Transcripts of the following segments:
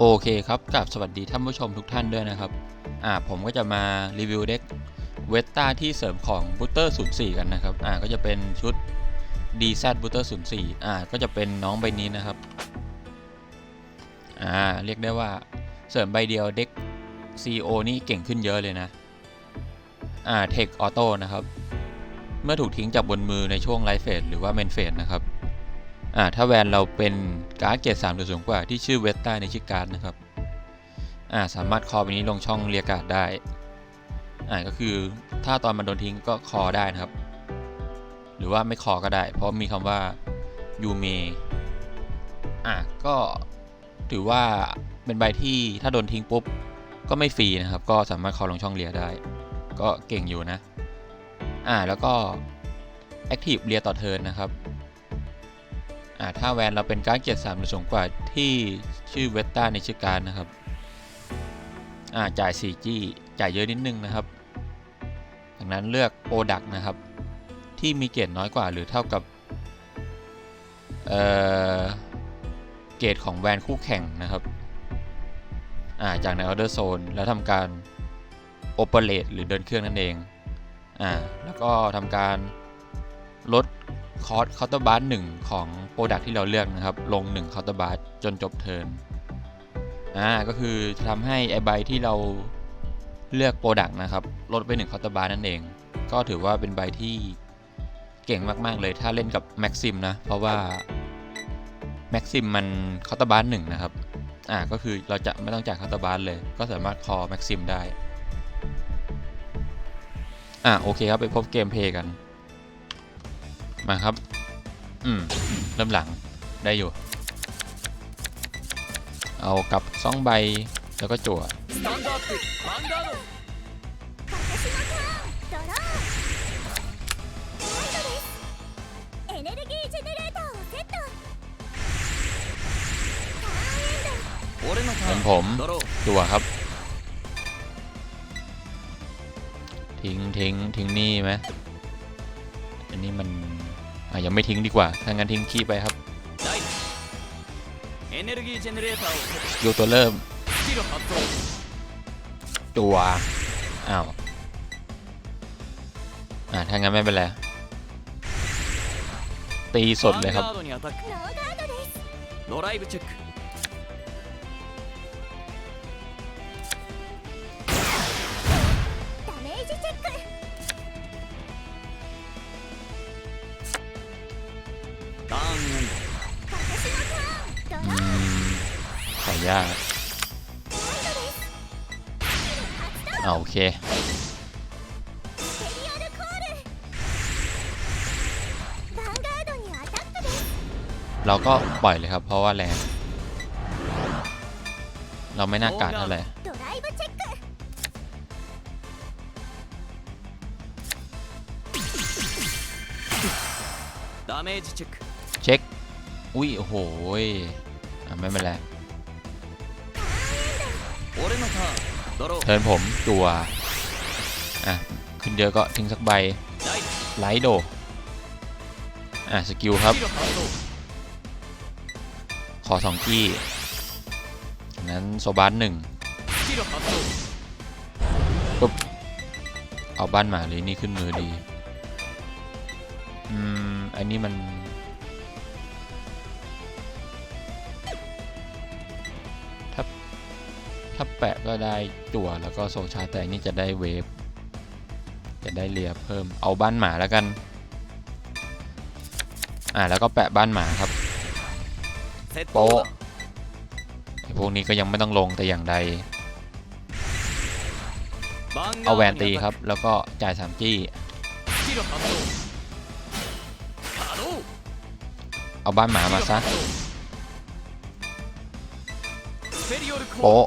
โอเคครับกับสวัสดีท่านผู้ชมทุกท่านด้วยนะครับ อ่าผมก็จะมารีวิวเด็กเวตตาที่เสริมของบูเตอร์04 กันนะครับ อ่าก็จะเป็นชุด DZ บูเตอร์04 อ่าก็จะเป็นน้องใบนี้นะครับ อ่าเรียกได้ว่าเสริมใบเดียวเด็ก CO นี่เก่งขึ้นเยอะเลยนะ อ่าเทคออโต้นะครับ เมื่อถูกทิ้งจากบนมือในช่วงไลฟ์เฟสหรือว่าเมนเฟสนะครับ อ่าถ้าแวนเราเป็นการ์ดเกรดสามหรือสูงกว่าที่ชื่อเวสต้าในชื่อการ์ดนะครับอ่าสามารถคอไปนี้ลงช่องเรียกการ์ดได้อ่าก็คือถ้าตอนมันโดนทิ้งก็คอได้นะครับ หรือว่าไม่คอก็ได้ เพราะมีคำว่ายูเมอ่าก็ถือว่าเป็นใบที่ถ้าโดนทิ้งปุ๊บก็ไม่ฟรีนะครับ ก็สามารถคอลงช่องเรียได้ ก็เก่งอยู่นะ อ่าแล้วก็แอคทีฟเรียต่อเทิร์นนะครับ ถ้าแวนเราเป็นการดเกียรติสามหรือสูงกว่าที่ชื่อเวตตาในชื่อการนะครับอ่าจ่าย 4G จ่ายเยอะนิดนึงนะครับดังนั้นเลือกโปรดักนะครับ ที่มีเกรดน้อยกว่าหรือเท่ากับเเกรดของแวนคู่แข่งนะครับาจากในออเดอร์โซนแล้วทำการโอเปเรตหรือเดินเครื่องนั่นเองอ่าแล้วก็ทำการลดคอร์สเคาน์เตอร์บาร์หนึ่งของ ปรดักที่เราเลือกนะครับ ลง1เคาน์เตอร์บาร์จนจบเทิร์นอ่าก็คือจะทำให้ไอใบที่เราเลือกโปรดักนะครับ ลดไป1เคาน์เตอร์บาร์นั่นเอง ก็ถือว่าเป็นใบที่เก่งมาก ๆ เลยถ้าเล่นกับแม็กซิมนะ เพราะว่าแม็กซิมมันเคาน์เตอร์บาร์หนึ่งนะครับ อ่า ก็คือเราจะไม่ต้องจ่ายเคาน์เตอร์บาร์เลย ก็สามารถคอแม็กซิมได้ อ่า โอเคครับ ไปพบเกมเพย์กัน มาครับืม เริ่มหลังได้อยู่ เอากับซองใบแล้วก็จั่วมือนผมจั่วครับ ทิ้งทิ้งทิ้งนี่ไหมอันนี้มัน อะยังไม่ทิ้งดีกว่า ถ้างั้นทิ้งขี้ไปครับโยตัวเริ่ม ตัว อ้าว อ่าถ้างั้นไม่เป็นไร ตีสดเลยครับากโอเค เราก็ปล่อยเลยครับ เพราะว่าแรงเราไม่น่าการเท่าไหร่เช็ค อุ้ย โอ้โหไม่เป็นไร เทินผมตัวอะขึ้นเยอะก็ทิ้งสักใบไลโดอะสกิลครับ ขอสองกี้นั้นโซบานหนึ่งปุ๊บเอาบ้านมาเลยนี่ขึ้นมือดี อืม อันนี้มัน ถ้าแปะก็ได้จั่วแล้วก็โซชาแตงนี่จะได้เวฟ จะได้เลียเพิ่ม เอาบ้านหมาแล้วกัน อ่าแล้วก็แปะบ้านหมาครับ โปะพวกนี้ก็ยังไม่ต้องลงแต่อย่างใด เอาแวนตีครับ แล้วก็จ่ายสามจี้ เอาบ้านหมามาซะโป๊ะ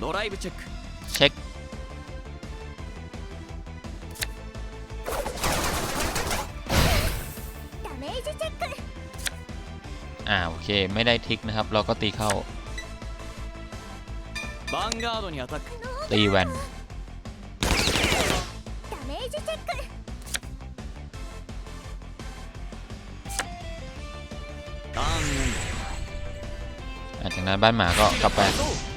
ドライブチェック เช็ค ダメージチェック อ่าโอเค ไม่ได้ทิกนะครับ เราก็ตีเข้า ヴァンガードにアタック ตีแวน ダメージチェックターンエンド ลังจากนั้นบ้านหมาก็กลับไป スタンド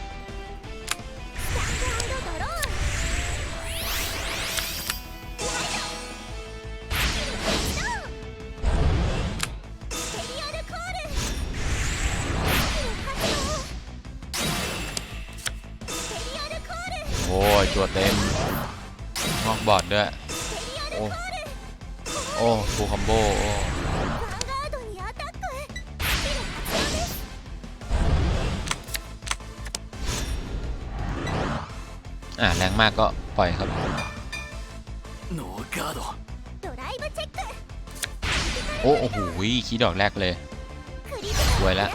ด้วยโอ้โอ้ฟูคอมโบอ่าแรงมากก็ปล่อยครับโอ้โอโหคีดอกแรกเลยรวยแล้ว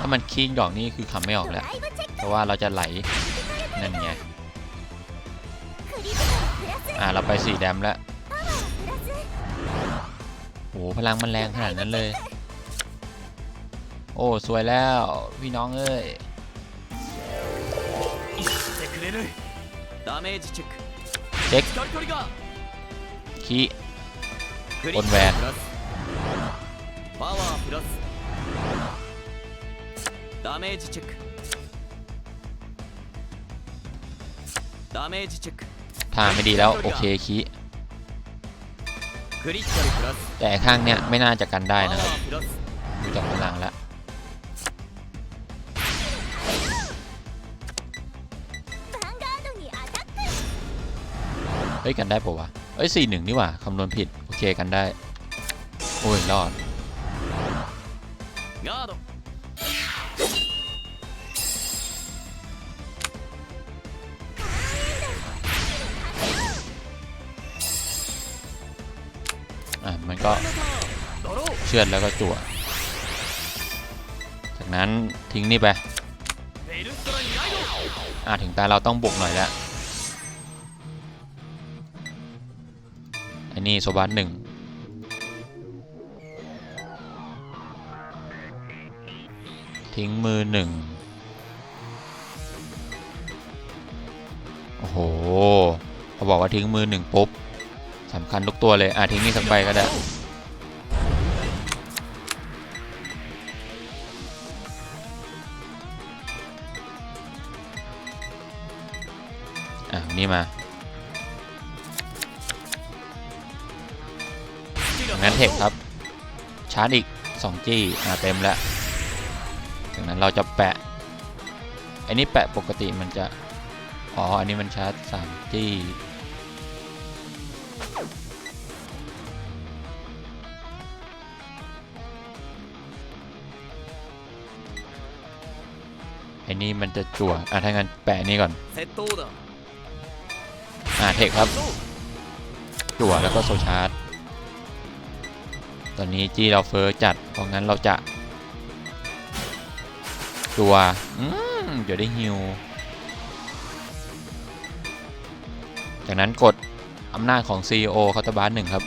ถ้ามันคีดอกนี่คือขำไม่ออกแล้ว เพราะว่าเราจะไหลนั่นไง่าเราไปสีแดมแล้วโอ้พลังมันแรงขนาดนั้นเลย โอ้ สวยแล้ว พี่น้องเอ้ยเช็คขี้บนแหวนダメージチェックダメージチェック ทางไม่ดีแล้ว โอเคคีแต่ข้างเนี้ยไม่น่าจะกันได้นะครับดูจากพลังแล้วเฮ้ยกันได้ปะวะเอ้ยสี่หนึ่งนี่ว่าคำนวณผิด โอเคกันได้ โอ้ย รอด ก็เชือดแล้วก็จั่ว จากนั้นทิ้งนี่ไปอ่าถึงตาเราต้องบวกหน่อยแล้วอันนี้โซบัร์หนึ่งทิ้งมือหนึ่งโอ้โหเขาบอกว่าทิ้งมือหนึ่งปุ๊บ สำคัญทุกตัวเลย อะทิ้งนี่สักใบก็ได้ อะ นี่มางั้นเทคครับ ชาร์จอีก 2 จี้ อ่าเต็มแล้วจากนั้นเราจะแปะ อันนี้แปะปกติมันจะ อ๋อ อันนี้มันชาร์จ3จี้ ไอ้นี่มันจะจั่วอะถ้างั้นแปะนี่ก่อน อ่าเทคครับ จั่วแล้วก็โซชาร์ตอนนี้จี้เราเฟอร์จัด เพราะงั้นเราจะตัวเดี๋ยวได้ฮิว จากนั้นกด อำนาจของ CEO คาตาบาสหนึ่งครับ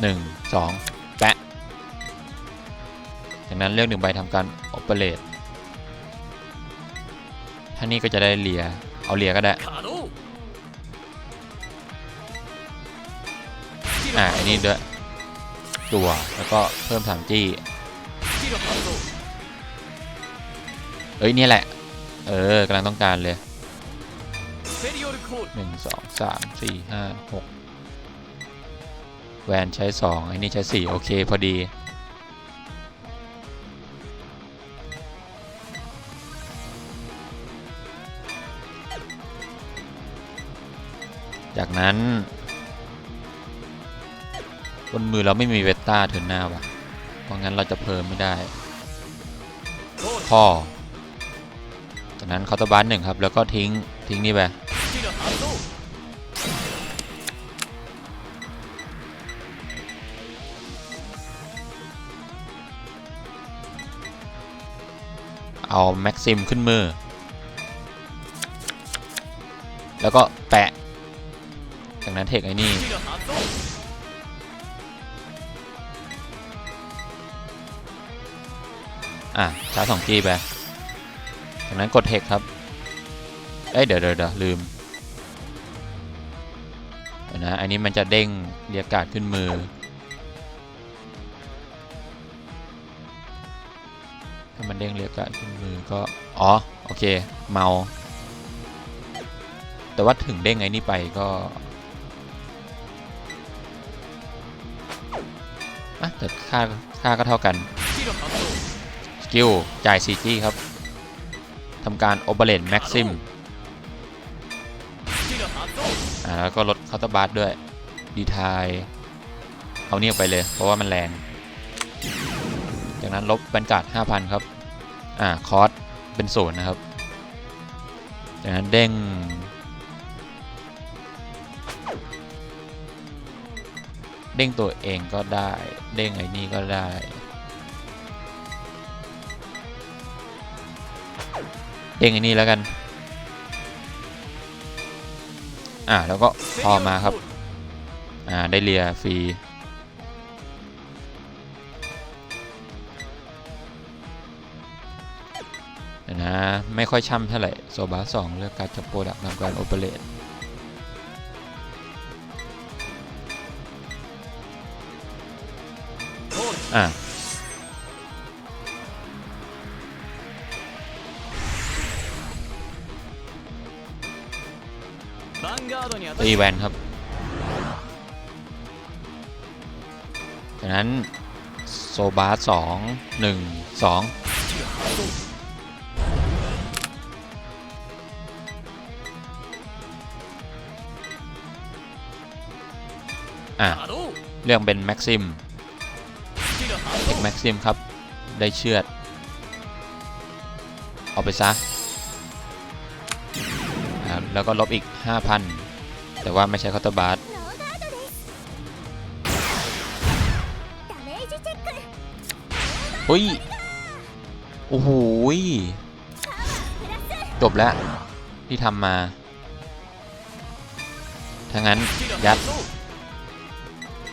หนึ่งสองแปะจากนั้นเลือกหนึ่งใบทำการโอเปเรตท่านี้ก็จะได้เลีย เอาเลียก็ได้ อ่าอันนี้ด้วย ตัว แล้วก็เพิ่มสามจี้ เอ้ยนี่แหละ เออกำลังต้องการเลยหนึ่งสองสามสี่ห้าหกแวนใช้สองไอ้นี่ใช้สี่โอเคพอดี จากนั้น บนมือเราไม่มีเวตาเทินหน้าว่ะ เพราะงั้นเราจะเพิ่มไม่ได้ พ่อ นั้นเคาน์เตอร์บาร์หนึ่งครับ แล้วก็ทิ้งทิ้งนี่ไปเอา แม็กซิม ขึ้นมือ แล้วก็แปะ จากนั้นเทคไอ้นี่ อะช้าสองกีไป จากนั้นกดเทคครับ เอ้ยเดี๋ยวเดี๋ยวลืมนะอันนี้มันจะเด้งเรียกการ์ดขึ้นมือ ถ้ามันเด้งเรียกการ์ดขึ้นมือก็ อ๋อ โอเค เมา แต่ว่าถึงเด้งไอ้นี่ไปก็อะแต่ค่าค่าก็เท่ากัน สกิล จ่ายซีจีครับ ทำการโอเบเลนแม็กซิมแล้วก็ลดคาร์ตบาร์ด้วย ดีทาย เอาเนี่ยไปเลย เพราะว่ามันแรง จากนั้นลบบันการ์ด5,000 ครับ อ่า คอสเป็นศูนย์นะครับ จากนั้นเด้งเด้งตัวเองก็ได้ เด้งไอ้นี่ก็ได้ เด้งอ้นี่แล้วกัน อ่าแล้วก็พอมาครับ อ่า ได้เลียฟรีเดี๋ยวนะ ไม่ค่อยช่ำเท่าไหร่โซบาสองเลือกการจับโปรดักต์ทำการโอเปเรตอ่า ตีแวนครับดังนั้นโซบาสองหนึ่งสองอะเรื่องเป็นแม็กซิมเด็กแม็กซิมครับ ได้เชือดออกไปซะแล้วก็ลบอีก 5,000 แต่ว่าไม่ใช่คอตบาร์เฮ้ย โอ้โหจบแล้ว ที่ทำมาถ้างั้น ยัด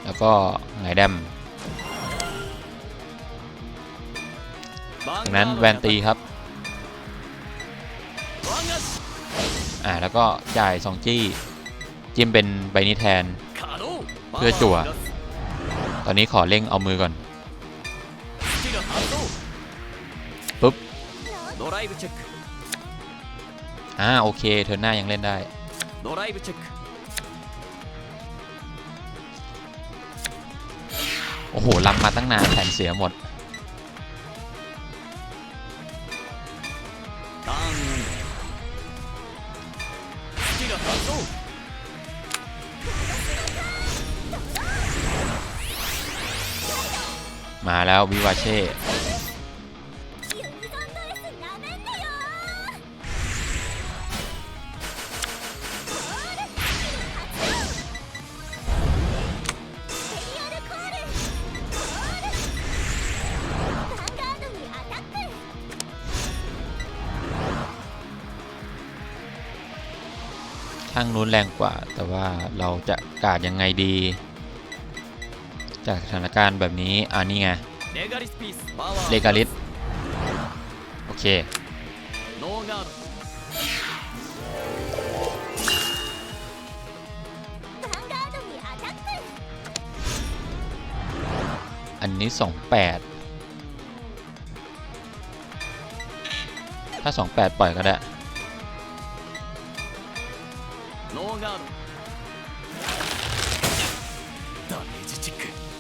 แล้วก็ไงแดมจากนั้นแวนตีครับ อ่า แล้วก็จ่ายสองจี้ จิ้มเป็นใบนี้แทน เพื่อจั่ว ตอนนี้ขอเร่งเอามือก่อนปุ๊บอ่าโอเค เธอหน้ายังเล่นได้โอ้โหลัำมาตั้งนานแผนเสียหมด มาแล้ววิวาเช่ข้างนู้นแรงกว่า แต่ว่าเราจะกาดยังไงดี จากสถานการณ์แบบนี้ อ่านี่ไง เลกาลิสโอเค อันนี้ 28 ถ้า 28 ปล่อยก็ได้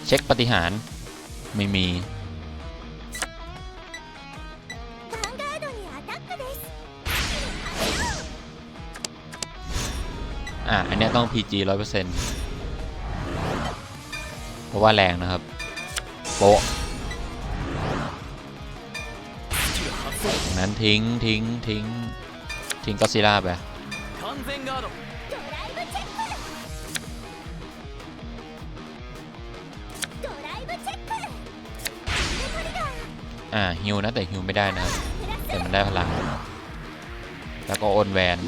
เช็คปฏิหารไม่มี อะ อันนี้ต้อง PG 100%เพราะว่าแรงนะครับ โปะนั้นทิ้งทิ้งทิ้งทิ้งก็ซิล่าไป่าฮิวนะแต่ฮิวไม่ได้นะครับแต่มันได้พลัง แล้วก็โอนแวน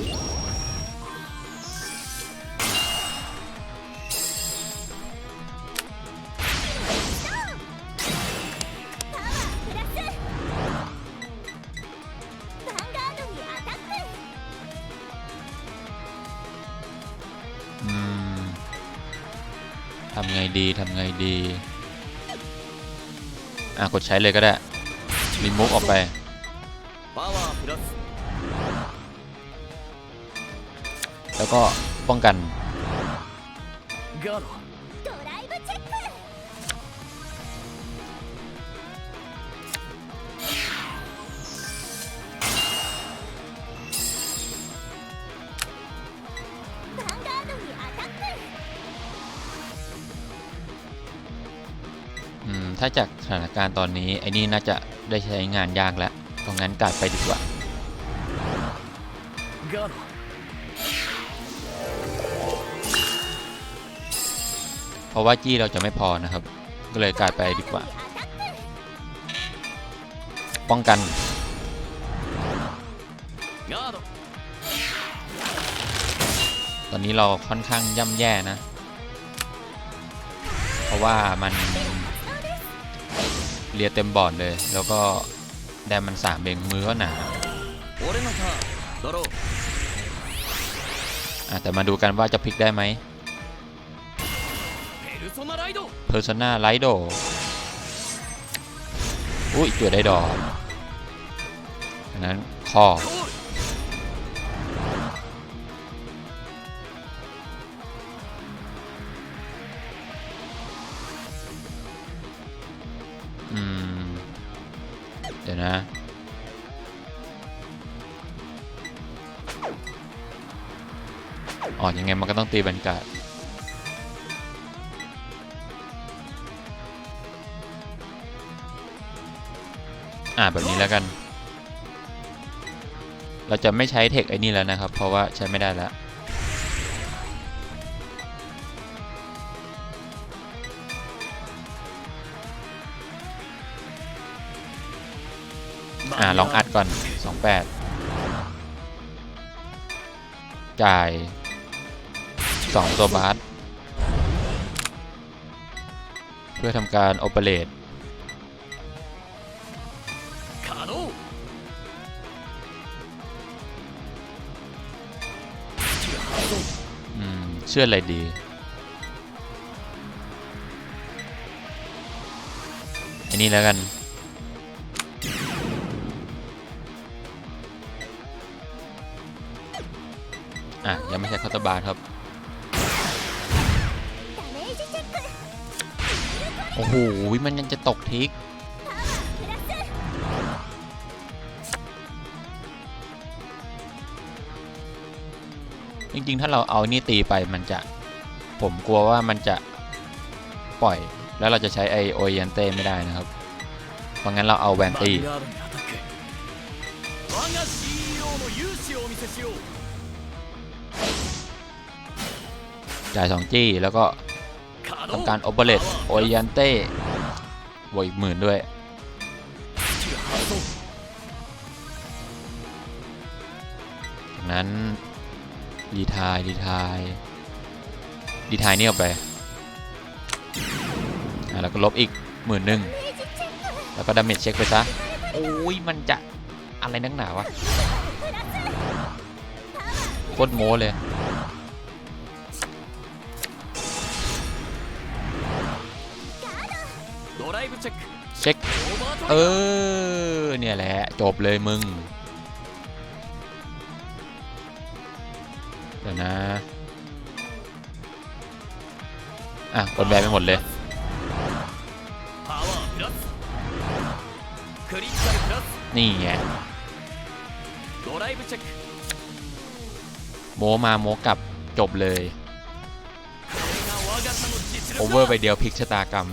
ทำไงดี ทำไงดี อะ กดใช้เลยก็ได้ รีมูฟออกไป แล้วก็ป้องกัน ถ้าจากสถานการณ์ตอนนี้ไอ้นี่น่าจะได้ใช้งานยากแล้วตรงนั้นกลับไปดีกว่าเพราะว่าจี้เราจะไม่พอนะครับ ก็เลยกลับไปดีกว่า ป้องกันตอนนี้เราค่อนข้างย่ำแย่นะ เพราะว่ามัน เลียเต็มบอร์ดเลย แล้วก็แดมมันสามเบงมือก็หนาแต่มาดูกันว่าจะพลิกได้ไหมเพอร์ซนาไลโดอุ้ยจุดได้ดอกนั้นคอ อืม เดี๋ยวนะ อ๋อ ยังไงมันก็ต้องตีบรรยากาศอ่าแบบนี้แล้วกัน เราจะไม่ใช้เทคไอ้นี่แล้วนะครับ เพราะว่าใช้ไม่ได้แล้ว อ่าลองอัดก่อน 28 จ่าย 2 ตัวบาสเพื่อทำการโอเปเรต稼働อืมเชื่ออะไรดีอันนี้แล้วกัน อะ ยังไม่ใช่คาตาบาร์ครับ โอ้โห มันยังจะตกทิก จริง ๆ ถ้าเราเอานี่ตีไปมันจะ ผมกลัวว่ามันจะปล่อย แล้วเราจะใช้ไอโอเยนเต้ไม่ได้นะครับ เพราะงั้นเราเอาแวนตี้ จ่ายสองจี้แล้วก็ทำการโอเปเรตโอเรียนเต้บวกอีกหมื่นด้วยจากนั้นดีทายดีทายดีทายนี่ออกไปแล้วก็ลบอีกหมื่นหนึ่งแล้วก็ดาเมจเช็คไปซะ โอ้ย มันจะอะไรนักหนาวะโคตรโม้เลย เช็ค เออ เนี่ยแหละ จบเลยมึง เดี๋ยวนะ อะกดแบนไปหมดเลย นี่ไงโมมาโมกับจบเลย โอเวอร์ไปเดียวพลิกชะตากรรม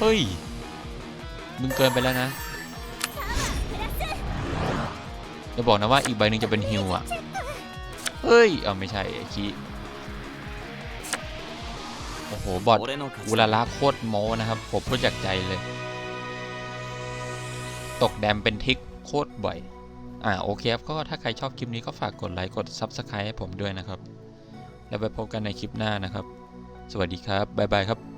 เฮ้ย มึงเกินไปแล้วนะจะบอกนะว่าอีกใบหนึ่งจะเป็นฮิวอะเฮ้ย เออไม่ใช่คีโอ้โห บอดอุลาลาโคตรโมนะครับ ผมพูดจากใจเลย ตกแดมเป็นทิกโคตรบ่อย อ่าโอเคครับ ก็ถ้าใครชอบคลิปนี้ก็ฝากกดไลค์ กด Subscribe ให้ผมด้วยนะครับ แล้วไปพบกันในคลิปหน้านะครับ สวัสดีครับ บ๊ายบายครับ